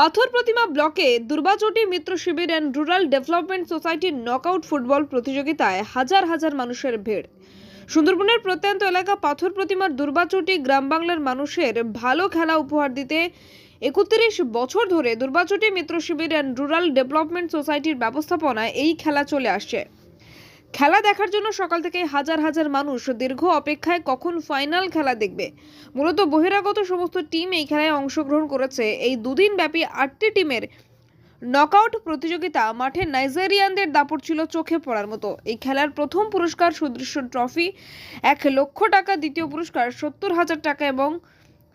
পাথর প্রতিমা ব্লকে Durbachati Mitra Shibir and rural development সোসাইটির নকআউট ফুটবল প্রতিযোগিতায় হাজার হাজার মানুষের ভিড়। সুন্দরবনের প্রত্যন্ত এলাকা পাথর প্রতিমার দুর্বাচটি গ্রাম বাংলার মানুষের ভালো খেলা উপহার দিতে একত্রিশ বছর ধরে Durbachati Mitra Shibir and rural development সোসাইটির ব্যবস্থাপনায় এই খেলা চলে আসছে। খেলা দেখার জন্য সকাল থেকে হাজার হাজার মানুষ দীর্ঘ অপেক্ষায় কখন ফাইনাল খেলা দেখবে? মূলত বহিরাগত সমস্ত টিম এই খেলায় অংশগ্রহণ করেছে। এই দুদিন ব্যাপী আটটি টিমের নকআউট প্রতিযোগিতা মাঠে নাইজেরিয়ানদের দাপট ছিল চোখে পড়ার মতো। এই খেলার প্রথম পুরস্কার সুদৃশ্য ট্রফি, এক লক্ষ টাকা, দ্বিতীয় পুরস্কার সত্তর হাজার টাকা এবং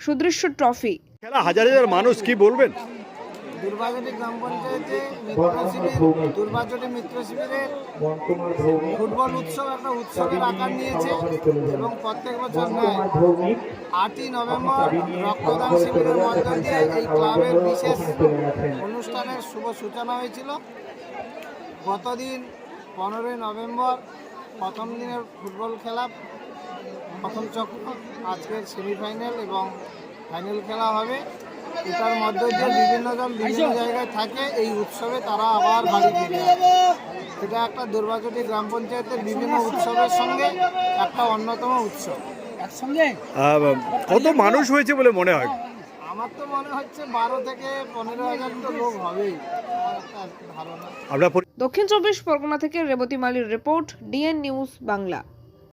সুদৃশ্য ট্রফি। খেলা হাজার হাজার মানুষ কি বলবেন? দুর্বাচটি গ্রাম পঞ্চায়েতে মিত্র শিবির দুর্বাচটি মিত্র শিবিরের ফুটবল উৎসব একটা উৎসবের আকার নিয়েছে এবং প্রত্যেক বছর ন্যায় আটই নভেম্বর রক্তদান শিবিরের মধ্য দিয়ে এই ক্লাবের বিশেষ অনুষ্ঠানের শুভ সূচনা হয়েছিল। গতদিন পনেরোই নভেম্বর প্রথম দিনের ফুটবল খেলা প্রথম চক্র আজকের সেমিফাইনাল এবং ফাইনাল খেলা হবে। এটার মধ্যে দিয়ে বিভিন্ন জন বিভিন্ন জায়গায় থাকে এই উৎসবে তারা আবার বাড়ি ফিরে আসে এটা একটা দুর্বাচটি গ্রাম পঞ্চায়েতের বিভিন্ন উৎসবের সঙ্গে একটা অন্যতম উৎসব। কত মানুষ হয়েছে বলে মনে হয়? আমার তো মনে হচ্ছে বারো থেকে পনেরো হাজার তো লোক হবেই। দক্ষিণ চব্বিশ পরগনা থেকে রেবতী মালির রিপোর্ট ডিএন নিউজ বাংলা।